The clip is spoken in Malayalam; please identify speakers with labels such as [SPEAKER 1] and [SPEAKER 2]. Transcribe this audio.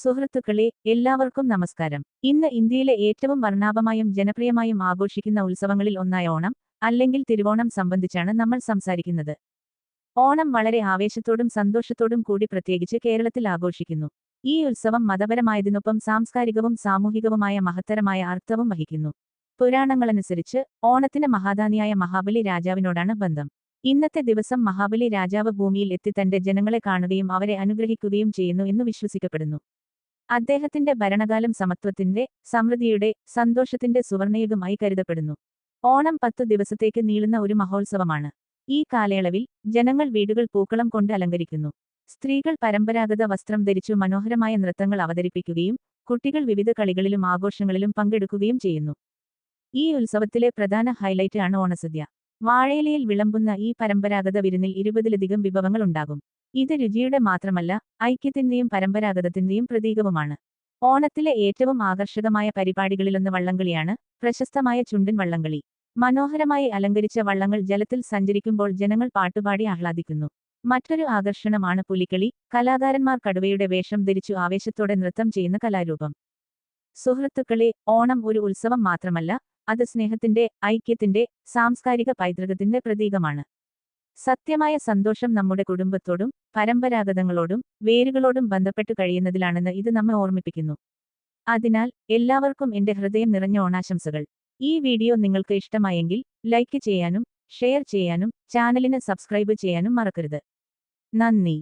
[SPEAKER 1] സുഹൃത്തുക്കളെ എല്ലാവർക്കും നമസ്കാരം. ഇന്ന് ഇന്ത്യയിലെ ഏറ്റവും വർണാഭമായും ജനപ്രിയമായും ആഘോഷിക്കുന്ന ഉത്സവങ്ങളിൽ ഒന്നായ ഓണം അല്ലെങ്കിൽ തിരുവോണം സംബന്ധിച്ചാണ് നമ്മൾ സംസാരിക്കുന്നത്. ഓണം വളരെ ആവേശത്തോടും സന്തോഷത്തോടും കൂടി പ്രത്യേകിച്ച് കേരളത്തിൽ ആഘോഷിക്കുന്നു. ഈ ഉത്സവം മതപരമായതിനൊപ്പം സാംസ്കാരികവും സാമൂഹികവുമായ മഹത്തരമായ അർത്ഥവും വഹിക്കുന്നു. പുരാണങ്ങളനുസരിച്ച് ഓണത്തിന് മഹാദാനിയായ മഹാബലി രാജാവിനോടാണ് ബന്ധം. ഇന്നത്തെ ദിവസം മഹാബലി രാജാവ് ഭൂമിയിൽ എത്തി തന്റെ ജനങ്ങളെ കാണുകയും അവരെ അനുഗ്രഹിക്കുകയും ചെയ്യുന്നു എന്ന് വിശ്വസിക്കപ്പെടുന്നു. അദ്ദേഹത്തിന്റെ ഭരണകാലം സമത്വത്തിന്റെ സമൃദ്ധിയുടെ സന്തോഷത്തിന്റെ സുവർണയുഗമായി കരുതപ്പെടുന്നു. ഓണം പത്തു ദിവസത്തേക്ക് നീളുന്ന ഒരു മഹോത്സവമാണ്. ഈ കാലയളവിൽ ജനങ്ങൾ വീടുകൾ പൂക്കളം കൊണ്ട് അലങ്കരിക്കുന്നു. സ്ത്രീകൾ പരമ്പരാഗത വസ്ത്രം ധരിച്ചു മനോഹരമായ നൃത്തങ്ങൾ അവതരിപ്പിക്കുകയും കുട്ടികൾ വിവിധ കളികളിലും ആഘോഷങ്ങളിലും പങ്കെടുക്കുകയും ചെയ്യുന്നു. ഈ ഉത്സവത്തിലെ പ്രധാന ഹൈലൈറ്റ് ആണ് ഓണസദ്യ. വാഴയിലയിൽ വിളമ്പുന്ന ഈ പരമ്പരാഗത വിരുന്നിൽ ഇരുപതിലധികം വിഭവങ്ങൾ ഉണ്ടാകും. ഇത് രുചിയുടെ മാത്രമല്ല ഐക്യത്തിന്റെയും പരമ്പരാഗതത്തിന്റെയും പ്രതീകവുമാണ്. ഓണത്തിലെ ഏറ്റവും ആകർഷകമായ പരിപാടികളിലൊന്ന് വള്ളംകളിയാണ് പ്രശസ്തമായ ചുണ്ടൻ വള്ളംകളി. മനോഹരമായി അലങ്കരിച്ച വള്ളങ്ങൾ ജലത്തിൽ സഞ്ചരിക്കുമ്പോൾ ജനങ്ങൾ പാട്ടുപാടി ആഹ്ലാദിക്കുന്നു. മറ്റൊരു ആകർഷണമാണ് പുലിക്കളി കലാകാരന്മാർ കടുവയുടെ വേഷം ധരിച്ചു ആവേശത്തോടെ നൃത്തം ചെയ്യുന്ന കലാരൂപം. സുഹൃത്തുക്കളെ ഓണം ഒരു ഉത്സവം മാത്രമല്ല അത് സ്നേഹത്തിന്റെ ഐക്യത്തിന്റെ സാംസ്കാരിക പൈതൃകത്തിന്റെ പ്രതീകമാണ്. സത്യമായ സന്തോഷം നമ്മുടെ കുടുംബത്തോടും പരമ്പരാഗതങ്ങളോടും വേരുകളോടും ബന്ധപ്പെട്ടു കഴിയുന്നതിലാണെന്ന് ഇത് നമ്മെ ഓർമ്മിപ്പിക്കുന്നു. അതിനാൽ എല്ലാവർക്കും എന്റെ ഹൃദയം നിറഞ്ഞ ഓണാശംസകൾ. ഈ വീഡിയോ നിങ്ങൾക്ക് ഇഷ്ടമായെങ്കിൽ ലൈക്ക് ചെയ്യാനും ഷെയർ ചെയ്യാനും ചാനലിന് സബ്സ്ക്രൈബ് ചെയ്യാനും മറക്കരുത്. നന്ദി.